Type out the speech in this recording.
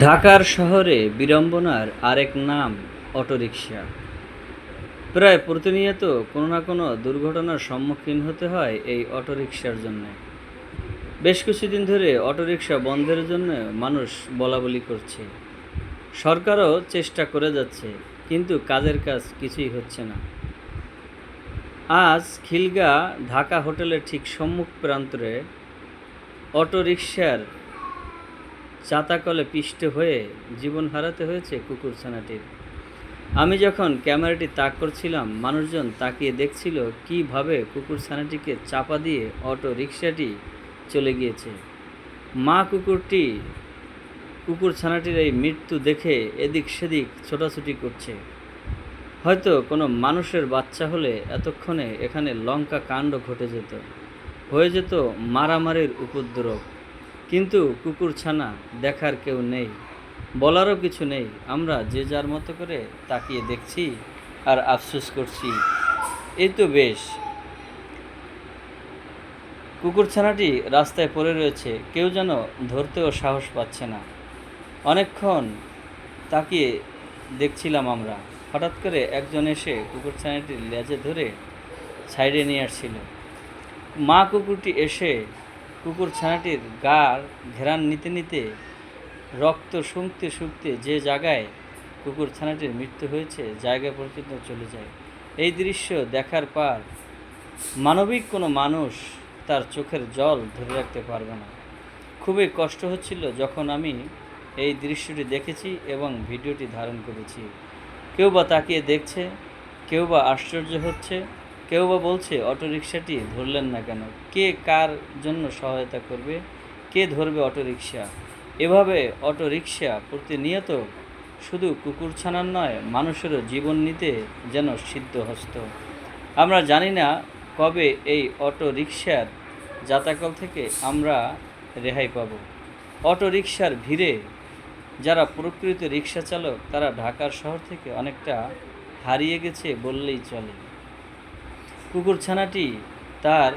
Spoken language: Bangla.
ঢাকার শহরে বিড়ম্বনার আরেক নাম অটোরিকশা। প্রায় প্রতিনিয়ত কোনো না কোনো দুর্ঘটনার সম্মুখীন হতে হয় এই অটোরিকশার জন্য। বেশ কিছুদিন ধরে অটোরিকশা বন্ধের জন্য মানুষ বলাবলি করছে। সরকারও চেষ্টা করে যাচ্ছে, কিন্তু কাজের কাজ কিছুই হচ্ছে না। আজ খিলগা ঢাকা হোটেলের ঠিক সম্মুখ প্রান্তরে অটোরিকশার চাতাকলে পিষ্ট হয়ে জীবন হারাতে হয়েছে কুকুর ছানাটির। আমি যখন ক্যামেরাটি তাক করছিলাম, মানুষজন তাকিয়ে দেখছিল কীভাবে কুকুর ছানাটিকে চাপা দিয়ে অটো রিক্সাটি চলে গিয়েছে। মা কুকুরটি, কুকুর ছানাটির এই মৃত্যু দেখে এদিক সেদিক ছোটাছুটি করছে। হয়তো কোনো মানুষের বাচ্চা হলে এতক্ষণে এখানে লঙ্কা কাণ্ড ঘটে যেত। হয়ে যেত মারামারির উপদ্রব। কিন্তু কুকুর ছানা দেখার কেউ নেই, বলারও কিছু নেই। আমরা যে যার মতো করে তাকিয়ে দেখছি আর আফসোস করছি। এই তো বেশ। কুকুর ছানাটি রাস্তায় পড়ে রয়েছে, কেউ যেন ধরতেও সাহস পাচ্ছে না। অনেকক্ষণ তাকিয়ে দেখছিলাম আমরা। হঠাৎ করে একজন এসে কুকুর ছানাটির লেজে ধরে সাইডে নিয়ে আসছিল। মা কুকুরটি এসে কুকুর ছানাটির গার ঘেরান নিতে নিতে, রক্ত শুঁকতে শুঁকতে যে জায়গায় কুকুর ছানাটির মৃত্যু হয়েছে জায়গা পর্যন্ত চলে যায়। এই দৃশ্য দেখার পর মানবিক কোনো মানুষ তার চোখের জল ধরে রাখতে পারবে না। খুবই কষ্ট হচ্ছিল যখন আমি এই দৃশ্যটি দেখেছি এবং ভিডিওটি ধারণ করেছি। কেউ বা তাকিয়ে দেখছে, কেউ বা আশ্চর্য হচ্ছে কেউ বা বলছে, অটোরিকশাটি ধরলেন না কেন? কে কার জন্য সহায়তা করবে? কে ধরবে অটোরিকশা? এভাবে অটোরিকশা প্রতিনিয়ত শুধু কুকুর ছানার নয়, মানুষেরও জীবন নিতে যেন সিদ্ধহস্ত। আমরা জানি না কবে এই অটো রিক্সার থেকে আমরা রেহাই পাব। অটো রিক্সার ভিড়ে যারা প্রকৃত রিক্সা চালক তারা ঢাকার শহর থেকে অনেকটা হারিয়ে গেছে বললেই চলে। কুকুর ছানাটি তার